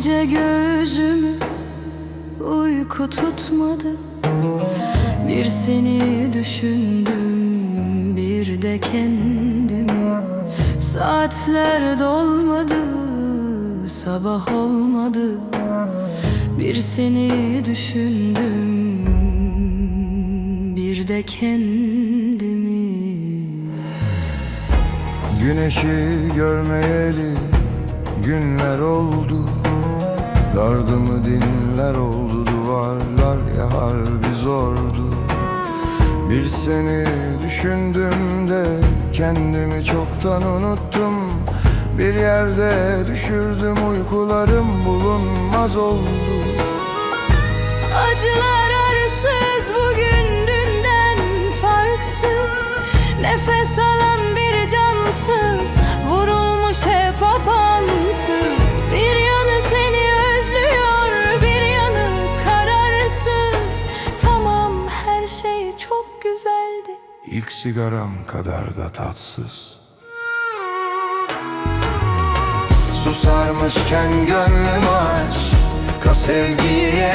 Gece gözümü uyku tutmadı. Bir seni düşündüm bir de kendimi. Saatler dolmadı sabah olmadı. Bir seni düşündüm bir de kendimi. Güneşi görmeyeli günler oldu Dardımı dinler oldu duvarlar ya harbi zordu. Bir seni düşündüm de kendimi çoktan unuttum. Bir yerde düşürdüm uykularım bulunmaz oldu. Acılar sigaram kadar da tatsız. Susarmışken gönlüm aşka sevgiye.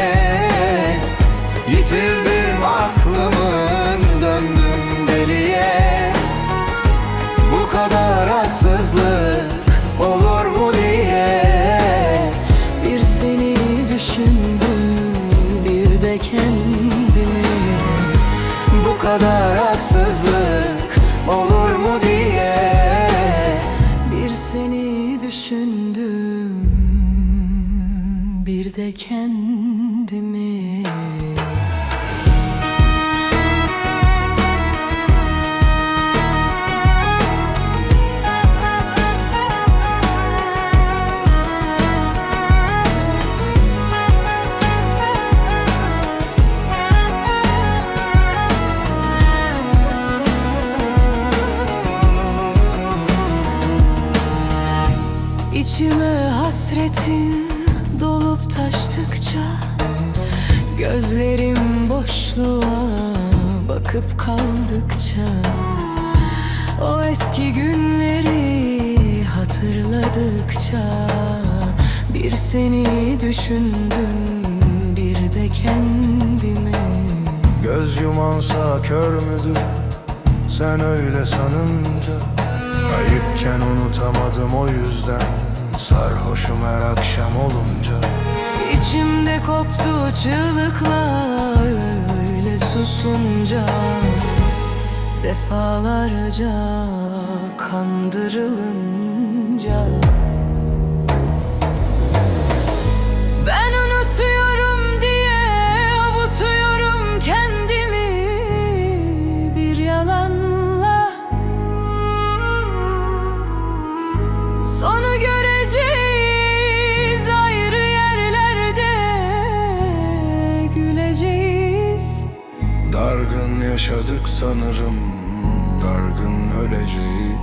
Yitirdim aklımı döndüm deliye. Bu kadar haksızlık olur mu diye. Bir seni düşündüm bir de kendimi. Bu kadar de kendimi. İçime hasretin taştıkça Gözlerim boşluğa bakıp kaldıkça O eski günleri hatırladıkça Bir seni düşündüm bir de kendimi. Göz yumansa kör müdür? Sen öyle sanınca Ayıkken unutamadım o yüzden. Sarhoşum her akşam olunca İçimde koptu çığlıklar öyle susunca Defalarca kandırılınca Dargın yaşadık sanırım. Dargın öleceğiz.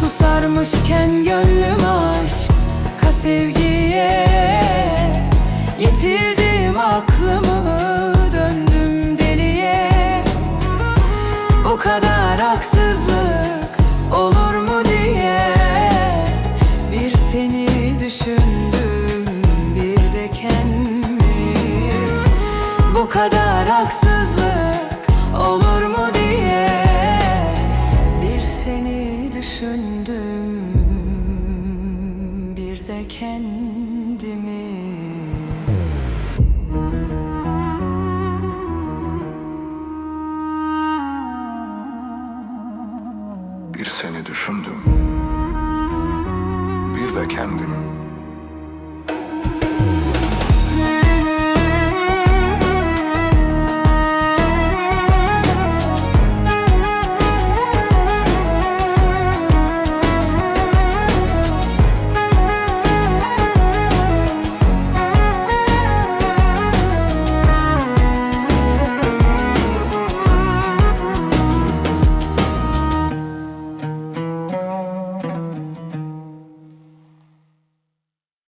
Susarmışken gönlüm aşka sevgiye. Yitirdim aklımı döndüm deliye. Bu kadar haksızlık kadar haksızlık olur mu diye Bir seni düşündüm bir de kendimi. Bir seni düşündüm Bir de kendimi